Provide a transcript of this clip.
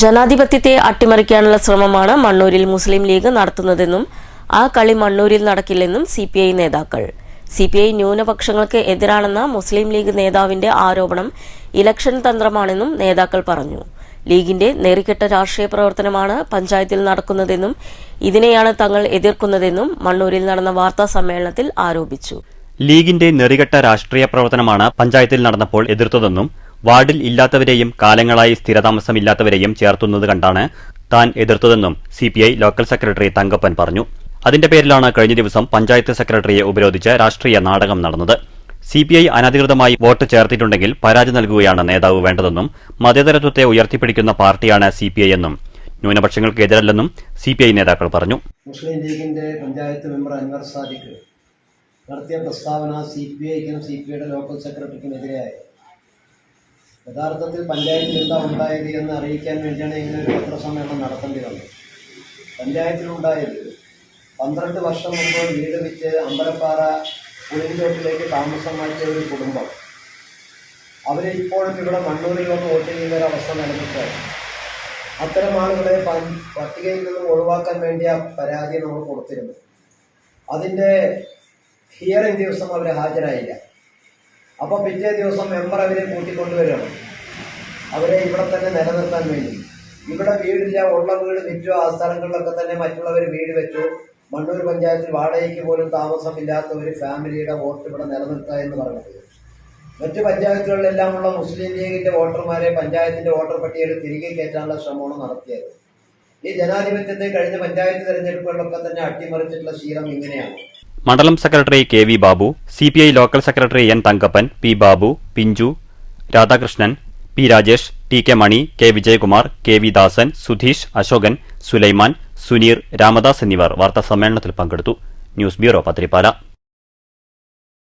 ജനാധിപത്യത്തെ അട്ടിമറിക്കാനുള്ള ശ്രമമാണ് മണ്ണൂരിൽ മുസ്ലിം ലീഗ് നടത്തുന്നതെന്നും ആ കളി മണ്ണൂരിൽ നടക്കില്ലെന്നും സി പി ഐ നേതാക്കൾ. സി പി ഐ ന്യൂനപക്ഷങ്ങൾക്ക് എതിരാണെന്ന മുസ്ലിം ലീഗ് നേതാവിന്റെ ആരോപണം ഇലക്ഷൻ തന്ത്രമാണെന്നും നേതാക്കൾ പറഞ്ഞു. ലീഗിന്റെ നെറികെട്ട രാഷ്ട്രീയ പ്രവർത്തനമാണ് പഞ്ചായത്തിൽ നടക്കുന്നതെന്നും ഇതിനെയാണ് തങ്ങൾ എതിർക്കുന്നതെന്നും മണ്ണൂരിൽ നടന്ന വാർത്താ സമ്മേളനത്തിൽ ആരോപിച്ചു. ലീഗിന്റെ നെറികെട്ട രാഷ്ട്രീയ പ്രവർത്തനമാണ് പഞ്ചായത്തിൽ നടന്നപ്പോൾ എതിർത്തതെന്നും വാർഡിൽ ഇല്ലാത്തവരെയും കാലങ്ങളായി സ്ഥിരതാമസമില്ലാത്തവരെയും ചേർത്തുന്നത് കണ്ടാണ് താൻ എതിർത്തതെന്നും സിപിഐ ലോക്കൽ സെക്രട്ടറി തങ്കപ്പൻ പറഞ്ഞു. അതിന്റെ പേരിലാണ് കഴിഞ്ഞ ദിവസം പഞ്ചായത്ത് സെക്രട്ടറിയെ ഉപരോധിച്ച് രാഷ്ട്രീയ നാടകം നടന്നത്. സിപിഐ അനധികൃതമായി വോട്ട് ചേർത്തിട്ടുണ്ടെങ്കിൽ പരാതി നൽകുകയാണ് നേതാവ് വേണ്ടതെന്നും മതേതരത്വത്തെ ഉയർത്തിപ്പിടിക്കുന്ന പാർട്ടിയാണ് സിപിഐ എന്നും ന്യൂനപക്ഷങ്ങൾക്ക് എതിരല്ലെന്നും സിപിഐ നേതാക്കൾ പറഞ്ഞു. മുസ്ലിം ലീഗിന്റെ പഞ്ചായത്ത് മെമ്പർ അൻവർ സാദിഖ് നടത്തിയ പ്രസ്താവന സി പി ഐക്കും സി പി ഐയുടെ ലോക്കൽ സെക്രട്ടറിക്കും എതിരെയായി. യഥാർത്ഥത്തിൽ പഞ്ചായത്തിൽ എന്താ ഉണ്ടായത് എന്ന് അറിയിക്കാൻ വേണ്ടിയാണ് ഇങ്ങനെ ഒരു പത്രസമ്മേളനം നടത്തേണ്ടി വന്നത്. പഞ്ചായത്തിലുണ്ടായത് പന്ത്രണ്ട് വർഷം മുമ്പ് വീട് വിറ്റ് അമ്പലപ്പാറ പുളിഞ്ചോട്ടിലേക്ക് താമസം മാറ്റിയ ഒരു കുടുംബം. അവരെ ഇപ്പോഴും ഇവിടെ മണ്ണൂരിൽ വന്ന് വോട്ട് ചെയ്യുന്ന ഒരു അവസ്ഥ നിലനിൽക്കുകയാണ്. അത്തരം ആളുകളെ പട്ടികയിൽ നിന്നും ഒഴിവാക്കാൻ വേണ്ടിയ പരാതി നമ്മൾ കൊടുത്തിരുന്നു അതിന്റെ ഹിയറിംഗ് ദിവസം അവർ ഹാജരായില്ല. അപ്പോൾ പിറ്റേ ദിവസം മെമ്പർ അവരെ കൂട്ടിക്കൊണ്ടുവരണം. അവരെ ഇവിടെ തന്നെ നിലനിർത്താൻ വേണ്ടി. ഇവിടെ വീടില്ല ഉള്ള വീട് വിറ്റു ആ സ്ഥലങ്ങളിലൊക്കെ തന്നെ മറ്റുള്ളവർ വീട് വെച്ചു. മണ്ണൂർ പഞ്ചായത്തിൽ വാടകയ്ക്ക് പോലും താമസമില്ലാത്ത ഒരു ഫാമിലിയുടെ വോട്ട് ഇവിടെ നിലനിർത്തുക എന്ന് പറഞ്ഞത് മറ്റ് പഞ്ചായത്തുകളിലെല്ലാമുള്ള മുസ്ലിം ലീഗിന്റെ വോട്ടർമാരെ പഞ്ചായത്തിന്റെ വോട്ടർ പട്ടികയിൽ തിരികെ കയറ്റാനുള്ള ശ്രമമാണ് നടത്തിയത്. ഈ ജനാധിപത്യത്തെ കഴിഞ്ഞ പഞ്ചായത്ത് തെരഞ്ഞെടുപ്പുകളിലൊക്കെ തന്നെ അട്ടിമറിച്ചിട്ടുള്ള ശീലം ഇങ്ങനെയാണ്. മണ്ഡലം secretary K V Babu C P I local secretary N Thankappan P Babu Pinju Radhakrishnan P Rajesh T K Mani K Vijayakumar K V Dasan Sudheesh Ashokan Sulaiman Suneer Ramadas എന്നിവർ വാർത്താസമ്മേളനത്തിൽ പങ്കെടുത്തു. News bureau Pathirippala